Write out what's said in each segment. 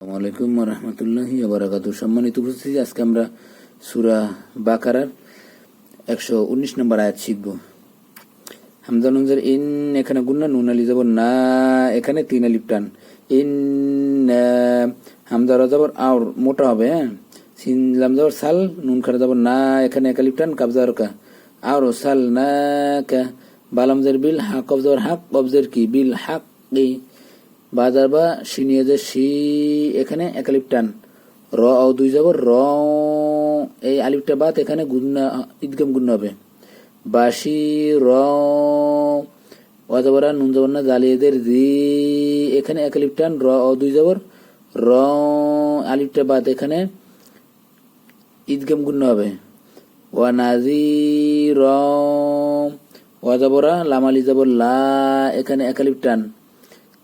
আসসালামু আলাইকুম রহমতুল্লাহ সম্মানিত উপস্থিতি, আজকে আমরা সুরা বাকারার একশো উনিশ নম্বর আয়াত শিখব। হামজা ইন এখানে গুন্না নুন আলি যাব না, এখানে তিন আলিপ টান। ইন হামজা রাজাবর আওর, মোটা হবে হ্যাঁ? সিন, লাম যাবর সাল, নুন খারা যাব না, এখানে এক আলিপ টান কাবজা কা। আওর সাল, না, কা। বালামজার বিল হাক কবজার হাক কবজার কি? বিল হাক এই বাজার বা সিনিয়দের সি এখানে এক আলিফ টান। র ও দুই যাব, র এই আলিপটা বাদ এখানে গুন্না ঈদগাম গুন্না হবে। বাসি র অজবরা নুন জবর না জালিয়াদের রি, এখানে এক আলিফ টান, র ও দুই জবর র, আলিপটা বাদ এখানে ঈদগাম গুন্না হবে। ওয়ানাজি র ওয়াজাবরা লামালি যাবর লা, এখানে এক আলিফ টান।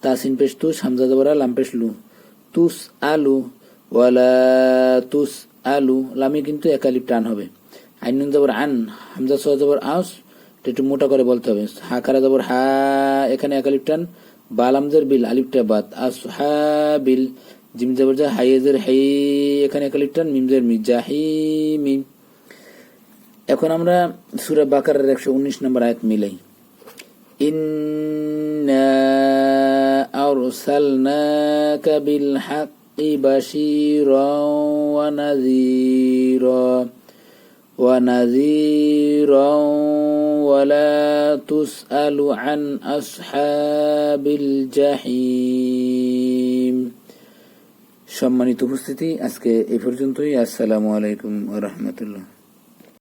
তাসিন পেশ তুস হামজা জবরা লাম পেশ লু। তুস আলু, ওয়ালা তুস আলু, লামে কিন্তু একালিপ টান হবে। আইন জবর আন, হামজা সহ জবর আউস একটু মোটা করে বলতে হবে। হাকারা জবর হা, এখানে একালিপ টান। বালামজের বিল আলিপটা বাদ। আস হা বিল, জিম জবর যা হাইয়েজের হাই, এখানে একালিপ টান। মিমজের মি যা হি, মিম। এখন আমরা সুরা বাকারের একশো উনিশ নম্বর আয়াত মিলাই। ইন্না أرسلناك بالحق بشيرا ونذيرا ونذيرا ولا تسأل عن أصحاب الجحيم সম্মানিত উপস্থিতি আজকে এই পর্যন্তই আসসালামু আলাইকুম রহমতুল্লাহ